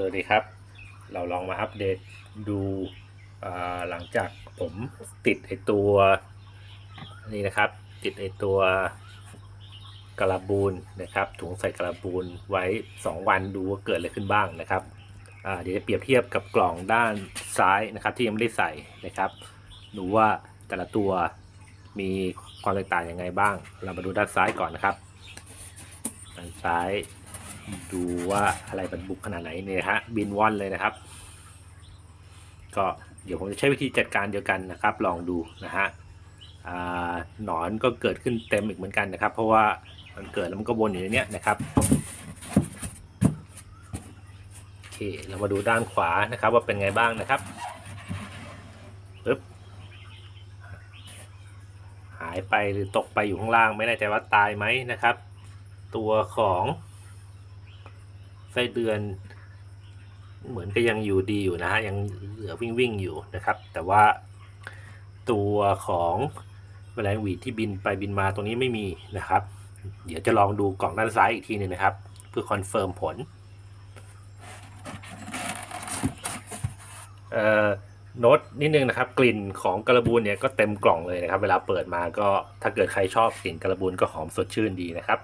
สวัสดีครับ เราลองมาอัปเดตดูหลังจากผมติดไอตัวนี่นะครับ ติดไอตัวกระบูนนะครับ ถุงใส่กระบูนไว้ 2 วันดูว่าเกิดอะไรขึ้นบ้างนะครับเดี๋ยวจะเปรียบเทียบกับกล่องด้านซ้ายนะครับ ที่ยังไม่ได้ใส่นะครับดูว่าแต่ละตัวมีความแตกต่างยังไงบ้าง เรามาดูด้านซ้ายก่อนนะครับด้านซ้าย ดูว่าอะไรบรรบุกขนาดไหนเนี่ยฮะบินว่อนเลยนะครับ ก็เดี๋ยวผมจะใช้วิธีจัดการเดียวกันนะครับ ลองดูนะฮะหนอนก็เกิดขึ้นเต็มอีกเหมือนกันนะครับ เพราะว่ามันเกิดแล้วมันก็วนอยู่ในนี้นะครับโอเคเรามาดูด้านขวานะครับ ว่าเป็นไงบ้างนะครับปึ๊บหายไปหรือตกไปอยู่ข้างล่าง ไม่แน่ใจว่าตายไหมนะครับ ตัวของ ไส้เดือน เหมือนก็ยังอยู่ดีอยู่นะฮะยังเหลือวิ่งวิ่งอยู่นะครับ แต่ว่าตัวของแมลงหวีที่บินไปบินมาตรงนี้ไม่มีนะครับ เดี๋ยวจะลองดูกล่องด้านซ้ายอีกทีหนึงนะครับ เพื่อคอนเฟิร์มผลเอ่อโน้ตนิดนึงนะครับกลิ่นของกระบูนเนี่ยก็เต็มกล่องเลยนะครับ เวลาเปิดมาก็ถ้าเกิดใครชอบกลิ่นกระบูนก็หอมสดชื่นดีนะครับ